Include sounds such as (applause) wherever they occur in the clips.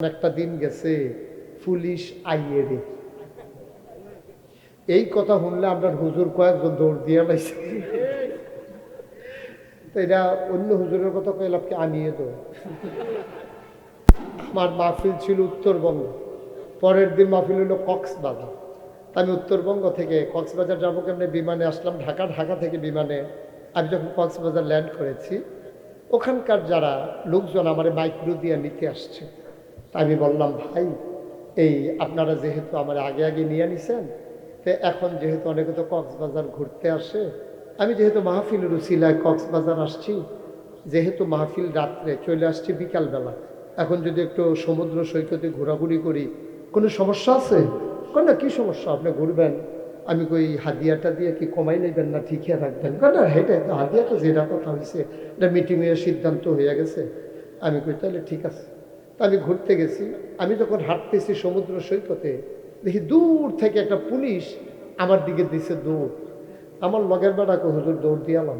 একটা দিন গেছে পুলিশ আইয়ে রে। এই কথা শুনলে আপনার হুজুর কয়েকজন দৌড় দিয়ে লাইছে। তো এটা অন্য হুজুরের কথা কইলাম কি আনিয়ে তো আমার মাহফিল ছিল উত্তরবঙ্গ। পরের দিন মাহফিল হলো কক্সবাজার। আমি উত্তরবঙ্গ থেকে কক্সবাজার যাব কেমনে? বিমানে আসলাম ঢাকা ঢাকা থেকে বিমানে। আমি যখন কক্সবাজার ল্যান্ড করেছি, ওখানকার যারা লোকজন আমার মাইক্রো দিয়ে নিতে আসছে। আমি বললাম, ভাই, এই আপনারা যেহেতু আমার আগে আগে নিয়ে নিছেন তো এখন যেহেতু অনেকে তো কক্সবাজার ঘুরতে আসে, আমি যেহেতু মাহফিল উসিলায় কক্সবাজার আসছি, যেহেতু মাহফিল রাত্রে চলে আসছি বিকালবেলা, এখন যদি একটু সমুদ্র সৈকতে ঘোরাঘুরি করি, কোনো সমস্যা আছে? কোন না, কী সমস্যা? আপনি ঘুরবেন? আমি কই, হাদিয়াটা দিয়ে কি কমাই নেবেন না ঠিকই রাখবেন? কেন না, হেঁটে হাদিয়া তো যেটা কথা হয়েছে এটা মিটিংয়ের সিদ্ধান্ত হয়ে গেছে। আমি কই, তাহলে ঠিক আছে। আমি ঘুরতে গেছি। আমি যখন হাঁটতেছি সমুদ্র সৈকতে, দেখি দূর থেকে একটা পুলিশ আমার দিকে দিছে দৌড়। আমার লগের বেড়াকে হুজুর, দৌড় দিয়ালাম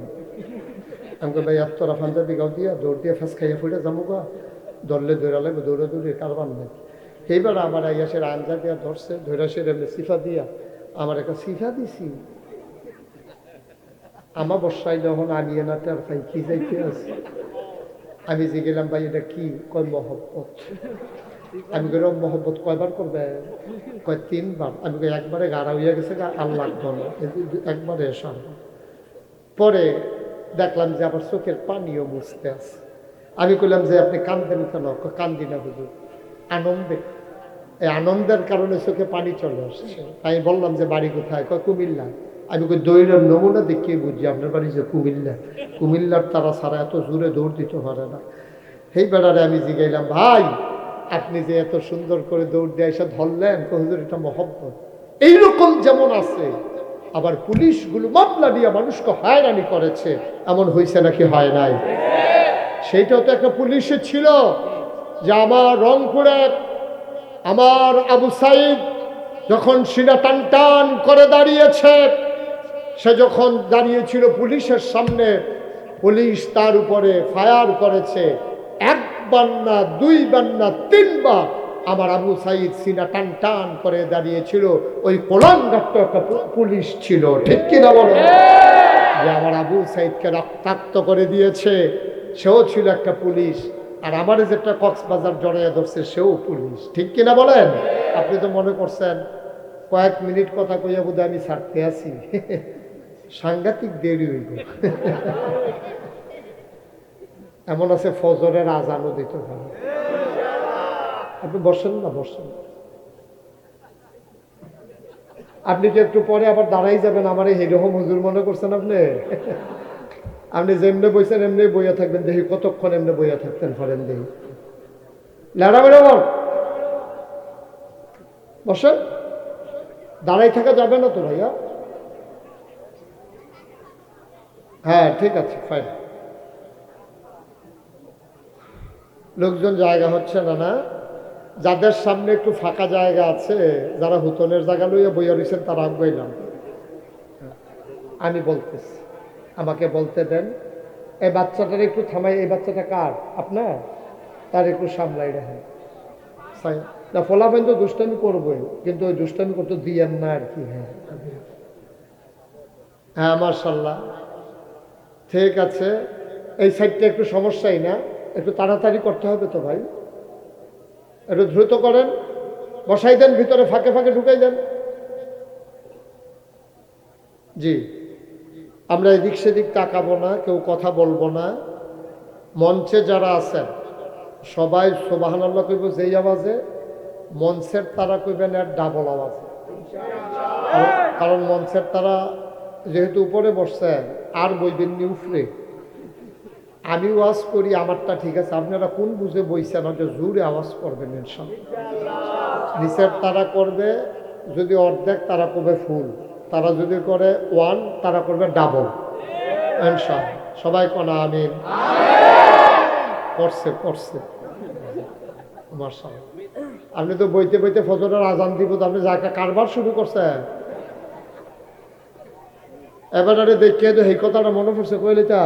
আমি কই, ভাই তোরা পাঞ্জাবি গাও দিয়া, দৌড় দিয়ে ফাঁস খাইয়া ফুটে যাব গা। দৌড়লে দৌড়ালে দৌড়ে দৌড়ে কারবার নেই। এইবার আমার আইয়া সে আঞ্জা দিয়া ধরছে ধরে এমনি সিফা দিয়া আমার একটা সিফা দিছি। আমার বর্ষায় যখন আমি এনাতে আর খাই কি যাইতে আছে? আমি যে গেলাম, ভাই, এটা কি? কয়, মহব্বত। আমি গেলাম মহব্বত কয়বার করবে? কয়, তিনবার। আমি একবারে গাড়া হইয়া গেছে এই দু- একবারে এসব পরে দেখলাম যে আবার চোখের পানিও মুছতে আছে। আমি কইলাম যে, আপনি কান্দেন কেন? কান্দি না হুজুর। আনন্দে। এই আনন্দের কারণে চোখে পানি চলে আসছে। আমি বললাম যে, বাড়ি কোথায়? কয়, কুমিল্লা। আমি কই দৈরের নমুনা দেখিয়ে বুঝছি আপনার বাড়ি যে কুমিল্লা। কুমিল্লার তারা সারা এত জোরে দৌড় দিতে পারে না। সেই বেড়ারে আমি জিগাইলাম, ভাই, আপনি যে এত সুন্দর করে দৌড় দিয়ে এসে ধরলেন হুজুর, এটা মহব্বত? এইরকম যেমন আছে, আবার পুলিশগুলো মামলা দিয়ে মানুষকে হয়রানি করেছে, এমন হয়েছে নাকি হয় নাই? সেইটাও তো একটা পুলিশে ছিল যে আমার রংপুরে আমার আবু সাইদ যখন সিনা টান টান করে দাঁড়িয়েছে সে যখন দাঁড়িয়েছিল পুলিশের সামনে পুলিশ তার উপরে ফায়ার করেছে। একবার না দুইবার না তিনবার আমার আবু সাইদ সিনা টান টান করে দাঁড়িয়েছিল। ওই কোলাঙ্গাট্ট একটা পুলিশ ছিল। ঠিক কিনা বলো? যে আমার আবু সাইদকে রক্তাক্ত করে দিয়েছে সেও ছিল একটা পুলিশ। আর আমার যেটা কক্সবাজার জড়াইয়া ধরছে সেও পুলিশ। ঠিক কিনা বলেন? আপনি তো মনে করছেন কয়েক মিনিট কথা কইয়া বোধ আমি ছাড়তে আছি (laughs) সাংঘাতিক দেরি হইব। এমন আছে ফজরের আজানও দিতে পারে। আপনি বসেন না, বসেন। আপনি কি একটু পরে আবার দাঁড়াই যাবেন, আমার এই এরকম হুজুর মনে করছেন আপনি? আপনি যেমনে বইছেন এমনি বইয়া থাকবেন দেখি কতক্ষণ এমনি বইয়া থাকতেন ফরেন দেখি ল্যাডা বল। বসেন। দাঁড়াই থাকা যাবে না তো ভাইয়া? হ্যাঁ ঠিক আছে ফাইন লোকজন জায়গা হচ্ছে না না? যাদের সামনে একটু ফাঁকা জায়গা আছে, যারা হুতনের জায়গা লইয়া বইয়া রয়েছেন তারা আগাইলাম আমি বলতেছি, আমাকে বলতে দেন, এই বাচ্চাটার একটু থামাই, এই বাচ্চাটা কার? আপনার? তার একটু সামলাই রাখেন। না ফলাফেন তো দুষ্টামি করবোই, কিন্তু ওই দুষ্টামি করতে দিয়েন না আর কি হ্যাঁ। হ্যাঁ মার্শাল্লাহ ঠিক আছে। এই সাইডটা একটু সমস্যাই না। একটু তাড়াতাড়ি করতে হবে তো ভাই। একটু দ্রুত করেন। বসাই দেন, ভিতরে ফাঁকে ফাঁকে ঢুকাই দেন। জি। আমরা এদিক সেদিক তাকাবো না, কেউ কথা বলব না। মঞ্চে যারা আছেন, সবাই সোবাহান আল্লাহ কইব যেই আওয়াজে, মঞ্চের তারা কইবেন এর ডাবল আওয়াজ। কারণ- মঞ্চের তারা যেহেতু উপরে বসছেন আর বইবেন নি উফরে আমি ওয়াজ করি, আমারটা ঠিক আছে। আপনারা কোন বুঝে বইছেন? হয়তো জোরে আওয়াজ করবেন নিচের তারা করবে, যদি অর্ধেক তারা করবে ফুল। তারা যদি করে ওয়ান, তারা করবে ডাবল ইনশাল্লাহ সবাই কোনা আমি করছে করছে। মার্শাল্লাহ আপনি তো বইতে বইতে ফজরের আজান দিব, তো আপনি যাকে কারবার শুরু করছেন। এবারে দেখিয়ে তো এই কথাটা মনে পড়ছে, কইলে তা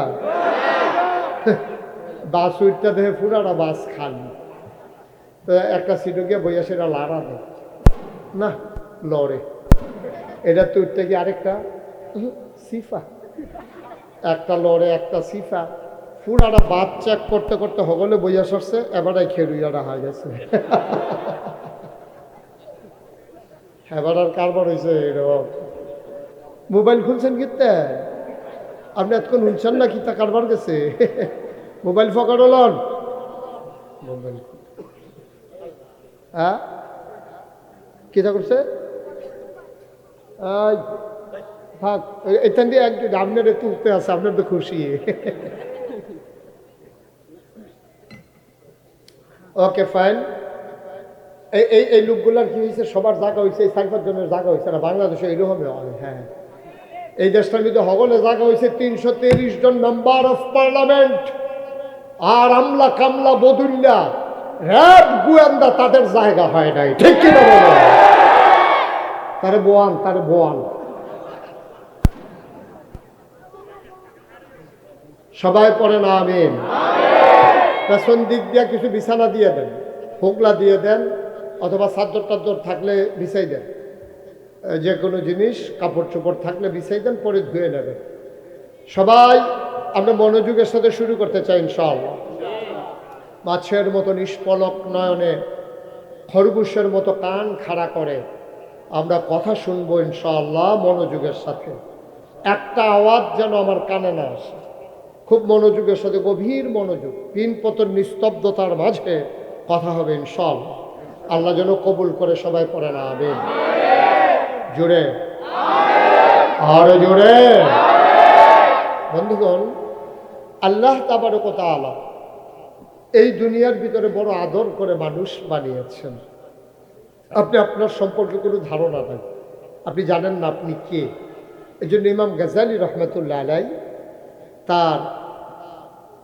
বাস উঠতে দেখে পুরাটা বাস খালি একটা সিটে গিয়ে বইয়া সেটা লাড়া দেয় না, লড়ে। এটা তো উঠতে গিয়ে আরেকটা সিফা। একটা লড়ে, একটা সিফা। পুরাটা বাদ চেক করতে করতে হগলে বইয়া সরছে, এবারে খেরুইয়াটা হয়ে গেছে। এবার আর কারবার হয়েছে এরকম। মোবাইল খুলছেন কিতে আপনি এতক্ষণ শুনছেন না কিতা কারবার গেছে। মোবাইল ফকার লন মোবাইল হ্যাঁ? কিতা করছে? থাক এখান দিয়ে একটু আপনার একটু উঠতে আছে আপনার তো খুশি। Okay fine. এই এই লোকগুলার কি হয়েছে সবার জায়গা হয়েছে এই চার পাঁচ জনের জায়গা হয়েছে না বাংলাদেশে এইরকমই হয় হ্যাঁ। এই দেশটার মধ্যে হগলে জায়গা হয়েছে তিনশো তিরিশ জন মেম্বার অফ পার্লামেন্ট আর আমলা কামলা বদুল্লা র্যাব গুয়েন্দা তাদের জায়গা হয় নাই। ঠিক কিনা তারে বোয়ান তারে বোয়ান। সবাই পড়ে না আমিন। পেছন দিক দিয়ে কিছু বিছানা দিয়ে দেন হোগলা দিয়ে দেন অথবা চাদর টাদর থাকলে বিছাই দেন। যে কোনো জিনিস, কাপড় চোপড় থাকলে বিছাই দেন, পরে ধুয়ে নেবেন। সবাই, আমরা মনোযোগের সাথে শুরু করতে চাই, ইনশাআল্লাহ। মাছের মতো নিষ্পলক নয়নে, খরগোশের মতো কান খাড়া করে আমরা কথা শুনব, ইনশাআল্লাহ, মনোযোগের সাথে। একটা আওয়াজ যেন আমার কানে না আসে। খুব মনোযোগের সাথে, গভীর মনোযোগ, তিন পতন নিস্তব্ধতার মাঝে কথা হবে, ইনশাআল্লাহ। আল্লাহ যেন কবুল করে সবাই পড়ে না আবেন জোরে। আরও জোরে। বন্ধুগণ, আল্লাহ তাবারকতা আলা এই দুনিয়ার ভিতরে বড় আদর করে মানুষ বানিয়েছেন। আপনি আপনার সম্পর্কে কোনো ধারণা নেই। আপনি জানেন না আপনি কে। এই জন্য ইমাম গাজালি রহমতুল্লাহ আলাই তার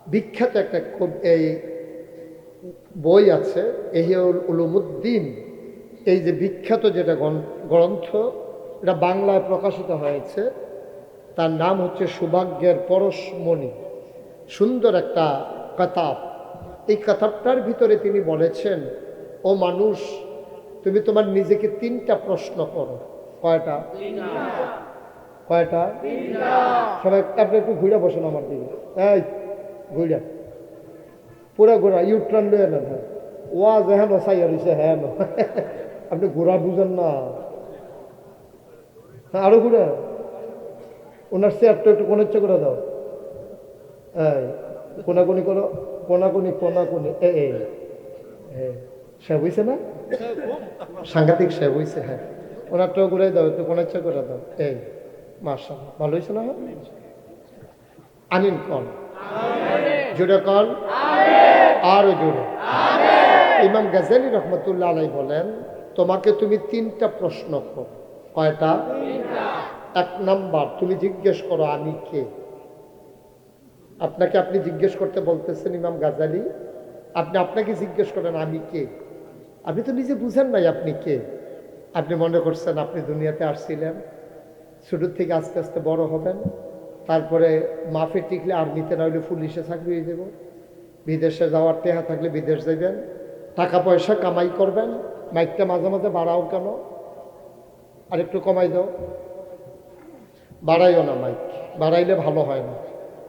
বিখ্যাত একটা এই বই আছে এহিউল উলুমুদ্দিন এই যে বিখ্যাত যেটা গ্রন্থ এটা বাংলায় প্রকাশিত হয়েছে তার নাম হচ্ছে সৌভাগ্যের পরশমণি। সুন্দর একটা কাতাব। এই কাতাবটার ভিতরে তিনি বলেছেন ও মানুষ তুমি তোমার নিজেকে তিনটা প্রশ্ন করো। কয়টা? কয়টা? সবাই আপনি একটু ঘুরে বসেন আমার দিকে। এই ঘুরে। পুরা ঘোরা ইউট্রান লয়ে নেন হ্যাঁ। ওয়াজ হ্যাঁ সাইয়া রয়েছে হ্যাঁ। আপনি ঘোরা বুঝেন না। হ্যাঁ আরও ঘুরে ওনার চেয়ারটা একটু কোনের করে দাও। এই, কোনাকুনি করো। কোনাকুনি কোনাকুনি। এ এই সে বুঝছে না? সাংঘাতিক সে বুঝছে হ্যাঁ। ওনারটাও ঘুরে দাও, একটু কোনের করে দাও। এই মাসা ভালো হয়েছে না আনিন কন। জোরে কন। আরও জোরে। ইমাম গাজালি রহমতুল্লাহ আলাই বলেন তোমাকে তুমি তিনটা প্রশ্ন করো। কয়টা? এক নাম্বার তুমি জিজ্ঞেস করো আমি কে? আপনাকে আপনি জিজ্ঞেস করতে বলতেছেন ইমাম গাজালি। আপনি আপনাকে জিজ্ঞেস করেন আমি কে? আপনি তো নিজে বুঝেন নাই আপনি কে। আপনি মনে করছেন আপনি দুনিয়াতে আসছিলেন ছোটোর থেকে আস্তে আস্তে বড় হবেন তারপরে মাফে টিকলে আর্মিতে নইলে পুলিশে চাকরি হয়ে যাব। বিদেশে যাওয়ার টেহা থাকলে বিদেশ যাবেন টাকা পয়সা কামাই করবেন মাইকটা মাঝে মাঝে বাড়াও কেন? আর একটু কমাই দাও। বাড়াইও না মাইক, বাড়াইলে ভালো হয় না।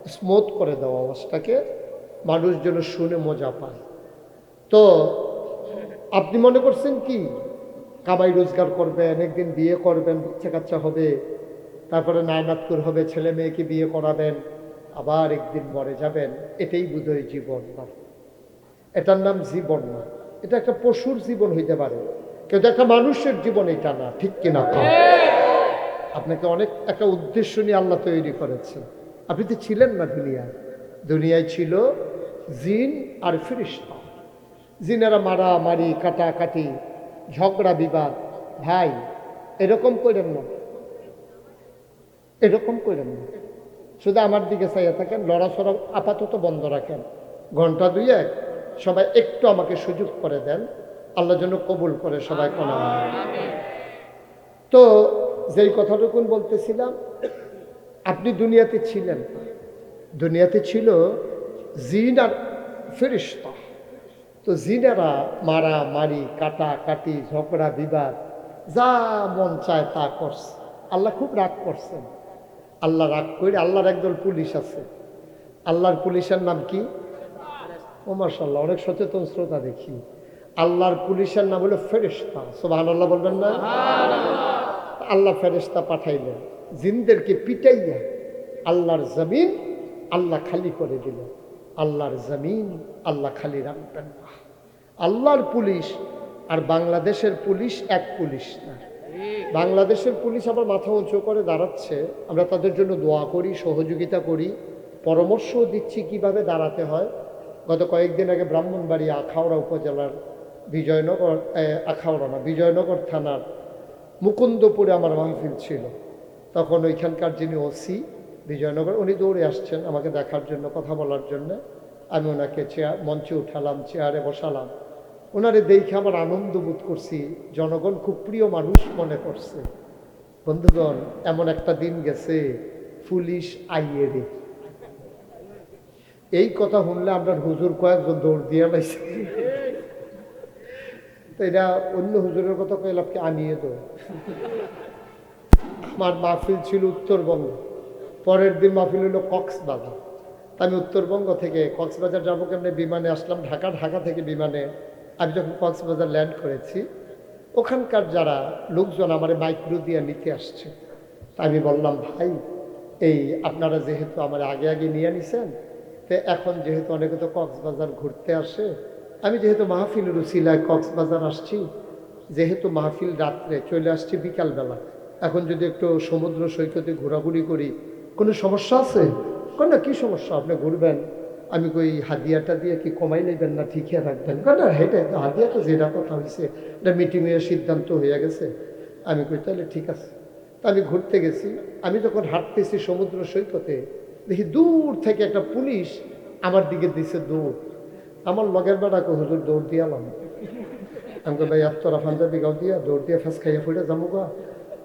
স্মুথ করে দাও আওয়াজটাকে, মানুষ যেন শুনে মজা পায়। তো, আপনি মনে করছেন কি? কামাই রোজগার করবেন, একদিন বিয়ে করবেন বাচ্চা কাচ্চা হবে, তারপরে নায়নাতকুর হবে, ছেলে মেয়েকে বিয়ে করাবেন, আবার একদিন মরে যাবেন, এটাই বোধহয় জীবন না এটার নাম জীবন না। এটা একটা পশুর জীবন হইতে পারে। কিন্তু একটা মানুষের জীবন এটা না, ঠিক কিনা? আপনাকে অনেক, একটা উদ্দেশ্য নিয়ে আল্লাহ তৈরি করেছেন। আপনি তো ছিলেন না দুনিয়ায় দুনিয়ায় ছিল জিন আর ফিরিস্তা জিনেরা মারা মারি কাটাকাটি, ঝগড়া, বিবাদ। ভাই, এরকম করেন না। এরকম করেন না। শুধু আমার দিকে চাইয়া থাকেন, লড়াচড়া আপাতত বন্ধ রাখেন। ঘণ্টা দুই এক সবাই একটু আমাকে সুযোগ করে দেন। আল্লাহ যেন কবুল করে সবাই কোন তো যেই কথাটুকুন বলতেছিলাম, আপনি দুনিয়াতে ছিলেন দুনিয়াতে ছিল জিন আর ফেরিস্তা। তো জিনেরা মারা, মারি, কাটা, কাটি, ঝগড়া, বিবাদ, যা মন চায় তা করছে। আল্লাহ খুব রাগ করছেন। আল্লাহ রাগ করে আল্লাহর একদল পুলিশ আছে। আল্লাহর পুলিশের নাম কি? ও মার্শাল্লাহ অনেক সচেতন শ্রোতা দেখি। আল্লাহর পুলিশের নাম হলো ফেরেস্তা সোবাহ আল্লাহ বলবেন না? আল্লাহ ফেরেস্তা পাঠাইলেন। জিনদেরকে পিটাইয়া আল্লাহর জমিন আল্লাহ খালি করে দিল আল্লাহর জমিন আল্লাহ খালি রাখবেন না। আল্লাহর পুলিশ আর বাংলাদেশের পুলিশ এক পুলিশ না। বাংলাদেশের পুলিশ আবার মাথা উঁচু করে দাঁড়াচ্ছে। আমরা তাদের জন্য দোয়া করি সহযোগিতা করি পরামর্শও দিচ্ছি কীভাবে দাঁড়াতে হয়। গত কয়েকদিন আগে ব্রাহ্মণবাড়ি আখাউড়া উপজেলার বিজয়নগর আখাউড়া না, বিজয়নগর থানার মুকুন্দপুরে আমার মাহফিল ছিল। তখন ওইখানকার যিনি ওসি বিজয়নগর, উনি দৌড়ে আসছেন আমাকে দেখার জন্য, কথা বলার জন্য। আমি ওনাকে চেয়ার, মঞ্চে উঠালাম, চেয়ারে বসালাম। ওনারে দেখে আমার আনন্দ বোধ করছি, জনগণ খুব প্রিয় মানুষ মনে করছে। বন্ধুগণ, এমন একটা দিন গেছে, পুলিশ আইয়ে এই কথা শুনলে আপনার হুজুর কয়েকজন দৌড় দিয়ে লাইছে। তো এটা অন্য হুজুরের কথা কইলাম কি, আনিয়ে তো আমার মাহফিল ছিল উত্তরবঙ্গ। পরের দিন মাহফিল হলো কক্সবাজার। আমি উত্তরবঙ্গ থেকে কক্সবাজার যাব কেমনে? বিমানে আসলাম ঢাকা ঢাকা থেকে বিমানে। আমি যখন কক্সবাজার ল্যান্ড করেছি, ওখানকার যারা লোকজন আমার মাইক্রো দিয়ে নিতে আসছে। আমি বললাম, ভাই, এই আপনারা যেহেতু আমার আগে আগে নিয়ে নিছেন এখন যেহেতু অনেকে তো কক্সবাজার ঘুরতে আসে, আমি যেহেতু মাহফিলের উসিলায় কক্সবাজার আসছি, যেহেতু মাহফিল রাত্রে চলে আসছি বিকালবেলা। এখন যদি একটু সমুদ্র সৈকতে ঘোরাঘুরি করি, কোনো সমস্যা আছে? কোন না, কী সমস্যা? আপনি ঘুরবেন। আমি কই, হাদিয়াটা দিয়ে কি কমাই নেবেন না ঠিকই রাখবেন? কেন হেঁটে হাদিয়াটা যেটা কথা হয়েছে এটা মিটিংয়ের সিদ্ধান্ত হয়ে গেছে। আমি কই তাহলে ঠিক আছে। তা আমি ঘুরতে গেছি। আমি যখন হাঁটতেছি সমুদ্র সৈকতে দেখি দূর থেকে একটা পুলিশ আমার দিকে দিছে দৌড়। আমার লগের বেড়াকে হুজুর, দৌড় দিয়ালাম আমি ভাই তোরা পাঞ্জাবি গাও দিয়া, দৌড় দিয়ে ফেস খাইয়া ফুটে যাব গা।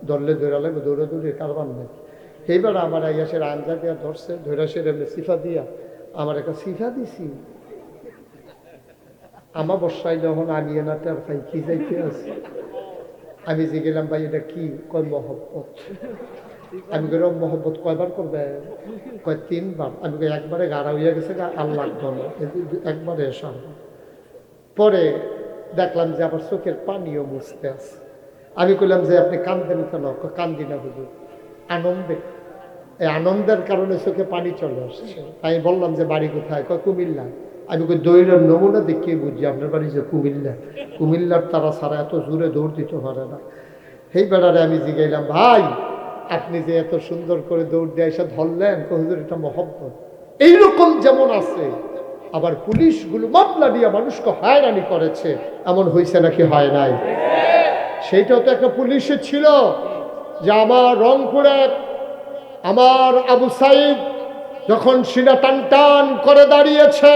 ধরলে দৌড়া লাগবে, দৌড়ে দৌড়ে কারবার নাই। সেইবার আমার আইয়া সে আঞ্জা দিয়া ধরছে ধরে সে সিফা দিয়া আমার একটা সিফা দিছি। আমার বর্ষায় যখন আমি এনাতে আর ভাই কি যাইতে আছে? আমি যে গেলাম ভাই, এটা কি? কয়, মহব্বত। আমি গেলাম মহব্বত কয়বার করবে? কয় তিনবার। আমি কই একবারে গাড়া হইয়া গেছে গা, আর লাগতো না। একবারে এসা পরে দেখলাম যে আবার চোখের পানিও মুছতে আছে। আমি কইলাম যে আপনি কান্দেন কেন? কান্দি না হুজুর। আনন্দে। এই আনন্দের কারণে চোখে পানি চলে আসছে। আমি বললাম যে বাড়ি কোথায়? কয়, কুমিল্লা। আমি কই, দৈরের নমুনা দেখিয়ে বুঝছি আপনার বাড়ি যে কুমিল্লা। কুমিল্লার তারা সারা এত জোরে দৌড় দিতে পারে না। সেই বেড়ারে আমি জিগাইলাম, ভাই আপনি যে এত সুন্দর করে দৌড় দিয়ে এসে ধরলেন হুজুর, এটা মহব্বত। এইরকম যেমন আছে, আবার পুলিশগুলো মামলা দিয়ে মানুষকে হয়রানি করেছে, এমন হয়েছে নাকি হয় নাই? সেইটাও তো একটা পুলিশে ছিল, যে আমার রংপুরে আমার আবু সাইদ যখন সিনা টান টান করে দাঁড়িয়েছে,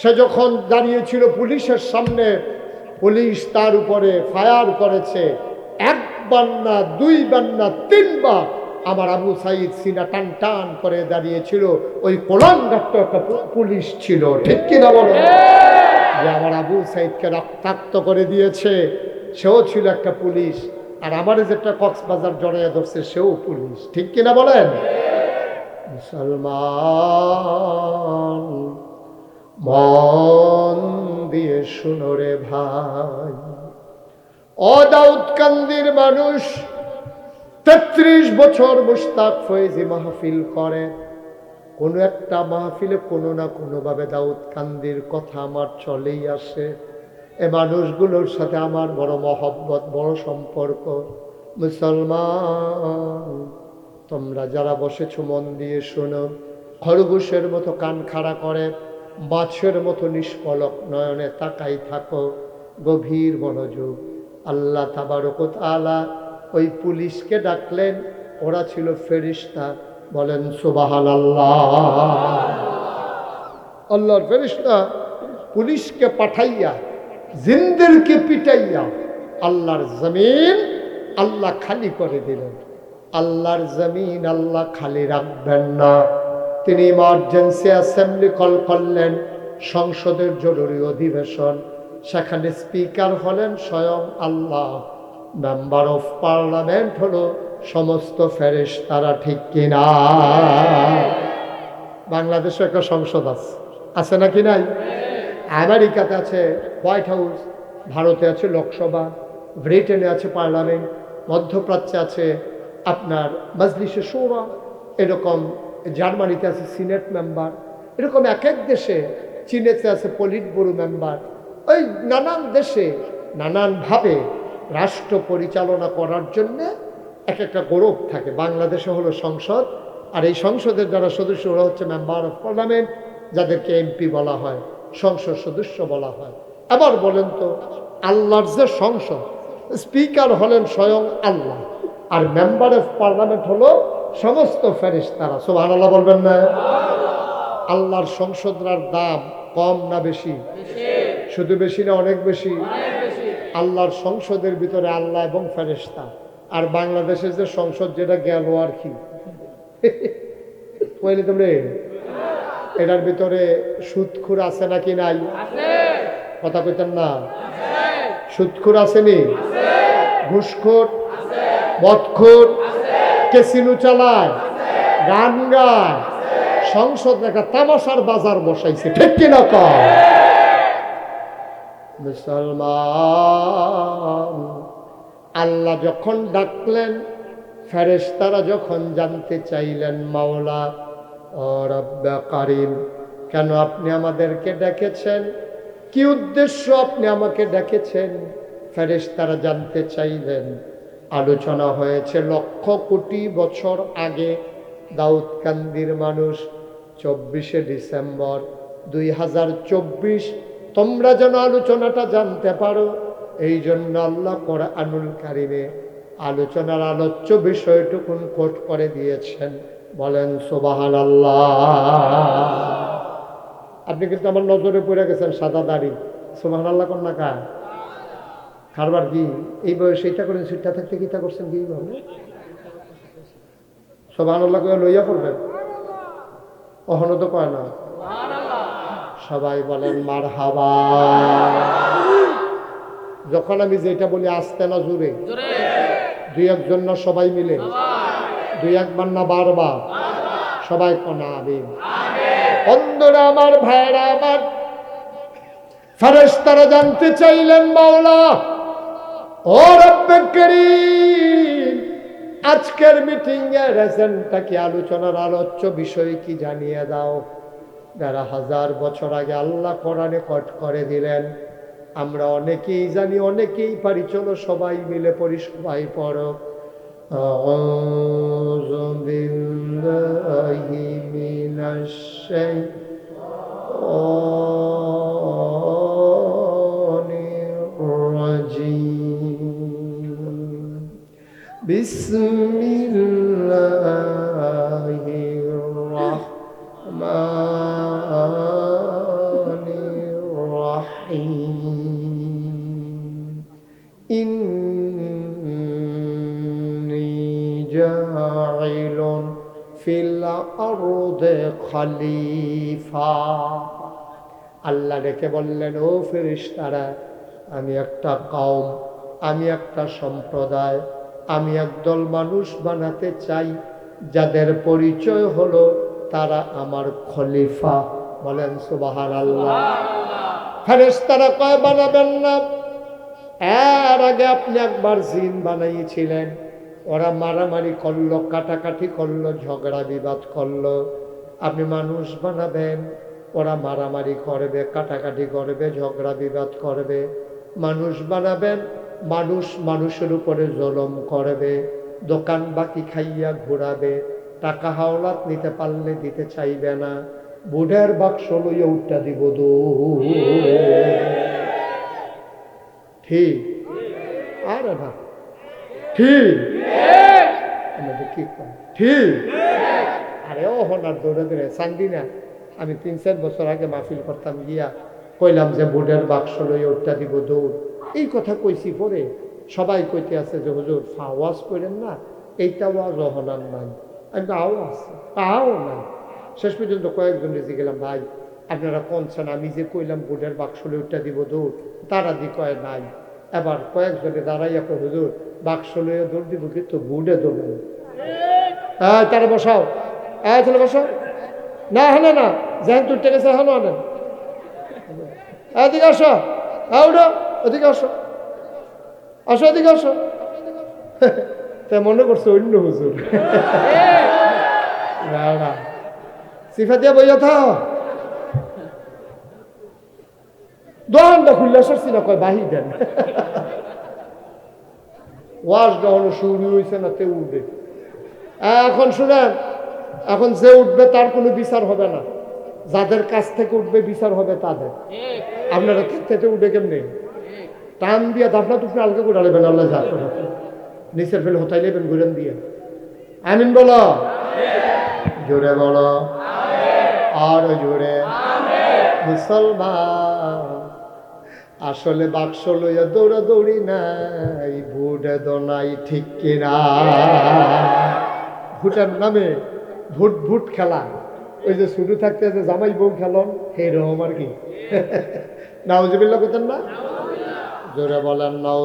সে যখন দাঁড়িয়েছিল পুলিশের সামনে, পুলিশ তার উপরে ফায়ার করেছে একবার না দুইবার না তিনবার আমার আবু সাইদ সিনা টান টান করে দাঁড়িয়েছিল। ওই তো একটা পুলিশ ছিল ঠিক কিনা বলো? যে আমার আবু সাইদকে রক্তাক্ত করে দিয়েছে সেও ছিল একটা পুলিশ। আর আমার যেটা কক্সবাজার জড়াইয়া ধরছে সেও পুলিশ ঠিক কিনা বলেন? মুসলমান মন দিয়ে শুনো রে ভাই। অদাউদ কান্দির মানুষ তেত্রিশ বছর মুস্তাক ফয়েজি মাহফিল করে। কোনো একটা মাহফিলে কোনো না কোনোভাবে দাউদ কান্দির কথা আমার চলেই আসে। এ মানুষগুলোর সাথে আমার বড় মহব্বত, বড় সম্পর্ক। মুসলমান, তোমরা যারা বসেছো মন দিয়ে শোনো। খরগোশের মতো কান খাড়া করে, মাছের মতো নিষ্পলক নয়নে তাকাই থাকো। গভীর মনোযোগ আল্লাহ তাবারকত আলা ওই পুলিশকে ডাকলেন, ওরা ছিল ফেরিস্তা। বলেন সুবাহান আল্লাহ আল্লাহর ফেরিস্তা পুলিশকে পাঠাইয়া, জিন্দেরকে পিটাইয়া আল্লাহর জমিন আল্লাহ খালি করে দিলেন। আল্লাহর জমিন আল্লাহ খালি রাখবেন না। তিনি ইমার্জেন্সি অ্যাসেম্বলি কল করলেন, সংসদের জরুরি অধিবেশন। সেখানে স্পিকার হলেন স্বয়ং আল্লাহ। মেম্বার অফ পার্লামেন্ট হলো সমস্ত ফেরেশ তারা ঠিক কিনা? বাংলাদেশে একটা সংসদ আছে। আছে নাকি নাই? আমেরিকাতে আছে, হোয়াইট হাউস, ভারতে আছে লোকসভা, ব্রিটেনে আছে পার্লামেন্ট, মধ্যপ্রাচ্যে আছে আপনার মজলিসে সৌরা, এরকম জার্মানিতে আছে সিনেট মেম্বার, এরকম এক এক দেশে, চীনেতে আছে পলিট ব্যুরো মেম্বার ওই নানান দেশে নানানভাবে রাষ্ট্র পরিচালনা করার জন্যে এক একটা গৌরব থাকে। বাংলাদেশে হলো সংসদ, আর এই সংসদের যারা সদস্য ওরা হচ্ছে মেম্বার অফ পার্লামেন্ট যাদেরকে এমপি বলা হয়, সংসদ সদস্য বলা হয়। আবার বলেন তো, আল্লাহর যে সংসদ, স্পিকার হলেন স্বয়ং আল্লাহ, আর মেম্বার অফ পার্লামেন্ট হলো সমস্ত ফেরিস তারা সব আল্লাহ বলবেন না? আল্লাহর সংসদরার দাম কম না বেশি? শুধু বেশি না, অনেক বেশি। আল্লাহর সংসদের ভিতরে আল্লাহ এবং ফেরেস্তা আর বাংলাদেশের যে সংসদ, যেটা গেল আর কি। (laughs) এটার ভিতরে সুদখুর আছে নাকি নাই? কথা কইতেন না। সুদখুর আসেনি? ঘুষখোর? মদখোর? কেসিনু চালায়? গান গায়? সংসদ একটা তামাশার বাজার বসাইছে। ঠিক কিনা কর মুসলমান। আল্লাহ যখন ডাকলেন, ফেরেশতারা যখন জানতে চাইলেন, মাওলা, ও কারিম, কেন আপনি আমাদেরকে ডেকেছেন? কি উদ্দেশ্য আপনি আমাকে ডেকেছেন? ফেরেশতারা জানতে চাইলেন, আলোচনা হয়েছে লক্ষ কোটি বছর আগে। দাউদকান্দির মানুষ চব্বিশে ডিসেম্বর দুই হাজার চব্বিশ তোমরা যেন আলোচনাটা জানতে পারো। এই জন্য আল্লাহ করে আনুল কারিমে আলোচনার আলোচ্য বিষয়টুকুন কোট করে দিয়েছেন। বলেন সোবাহান আল্লাহ আপনি কিন্তু আমার নজরে পড়ে গেছেন, সাদা দাড়ি। সোবাহান আল্লাহ কন্যা কা কারবার কি? এই বয়সে এটা করেন সেটা থাকতে কিটা করছেন কি ভাবে? সোবাহান আল্লাহ করে লইয়া করবেন অহনত কয় না? সবাই বলেন মার হাবা যখন আমি যেটা বলি আসতে না জুড়ে দুই একজন না সবাই মিলে? দুই একবার না বারবার? সবাই কনা আমিন? অন্ধরা আমার ভাইরা আমার ফেরেশতারা জানতে চাইলেন মাওলা ও রব্বে করিম আজকের মিটিং এর এজেন্ডা কি আলোচনার আলোচ্য বিষয় কি জানিয়ে দাও? যারা হাজার বছর আগে আল্লাহ কোরআনে কট করে দিলেন আমরা অনেকেই জানি অনেকেই পারি চলো সবাই মিলে পড়ি সবাই পড়ো أعوذ بالله من الشيطان الرجيم بسم الله ফিল্লা অরোদে খালিফা। আল্লাহ ডেকে বললেন, ও ফেরিস্তারা আমি একটা কম আমি একটা সম্প্রদায়, আমি একদল মানুষ বানাতে চাই, যাদের পরিচয় হলো তারা আমার খলিফা। বলেন সুবাহার আল্লাহ ফেরেস্তারা কয়, বানাবেন না। এর আগে আপনি একবার জিন বানাইয়েছিলেন ওরা মারামারি করল, কাটাকাটি করল, ঝগড়া বিবাদ করল। আপনি মানুষ বানাবেন, ওরা মারামারি করবে, কাটাকাটি করবে, ঝগড়া বিবাদ করবে। মানুষ বানাবেন, মানুষ মানুষের উপরে জলম করবে। দোকান বাকি খাইয়া ঘোরাবে, টাকা হাওলাত নিতে পারলে দিতে চাইবে না। বুড়ের বাক্স লইয়া উঠটা দিব দু ঠিক? আর ঠিক? কি ঠিক। আরে ও হনার দৌড়ে দৌড়ে চান্দি না, আমি তিন চার বছর আগে মাহফিল করতাম গিয়া, কইলাম যে বুড়ের বাক্স লইয়া উঠটা দিব দৌড়। এই কথা কইছি পরে সবাই কইতে আছে যে, হুজুর, আওয়াজ করেন না, এইটা আওয়াজ অহনার নাই। আমি আও আছে তাও নাই। শেষ পর্যন্ত কয়েকজন রেজে গেলাম, ভাই, আপনারা কনছেন, আমি যে কইলাম বুটের বাক্সলে উঠটা দিব দৌড়, তারা দি কয় নাই। এবার কয়েকজনে দাঁড়াইয়া হুজুর, বাক্স লইয়া দৌড় দিব কিন্তু বুটে দৌড় হ্যাঁ তারা বসাও। হ্যাঁ তাহলে বসাও। না হলে না। যেন তুলতে গেছে হলো না এদিকে আসো। হ্যাঁ উঠো। এদিকে আসো। আসো, এদিকে আসো। তা মনে করছ অন্য হুজুর। না না। সিফা দিয়া বইয়া থাও খুললে সরছি না কয়, বাহি দেন। ওয়াশ যখন শুরু হয়েছে না, তে উঠবে এখন শুনেন, এখন যে উঠবে তার কোনো বিচার হবে না। যাদের কাছ থেকে উঠবে, বিচার হবে তাদের। আপনারা থেকে উঠে কেমনি? টান দিয়ে দাফনা তুফনা আলকে করে আলবেন আল্লাহ যা নিচের ফেলে হতাই নেবেন, ঘুরেন দিয়ে। আমিন বলো। জোরে বলো। আর জোরে। মুসলমান, আসলে বাক্স লইয়া দৌড়া দৌড়ি নাই ভুটে দোনাই ঠিক কিনা? ভুটার নামে ভুট ভুট খেলা। ওই যে শুরু থাকতে যে জামাই বউ খেলন সেই রকম আর কি। (laughs) নাউজবিল্লা করতেন না? জোরে বলেন, নাউজ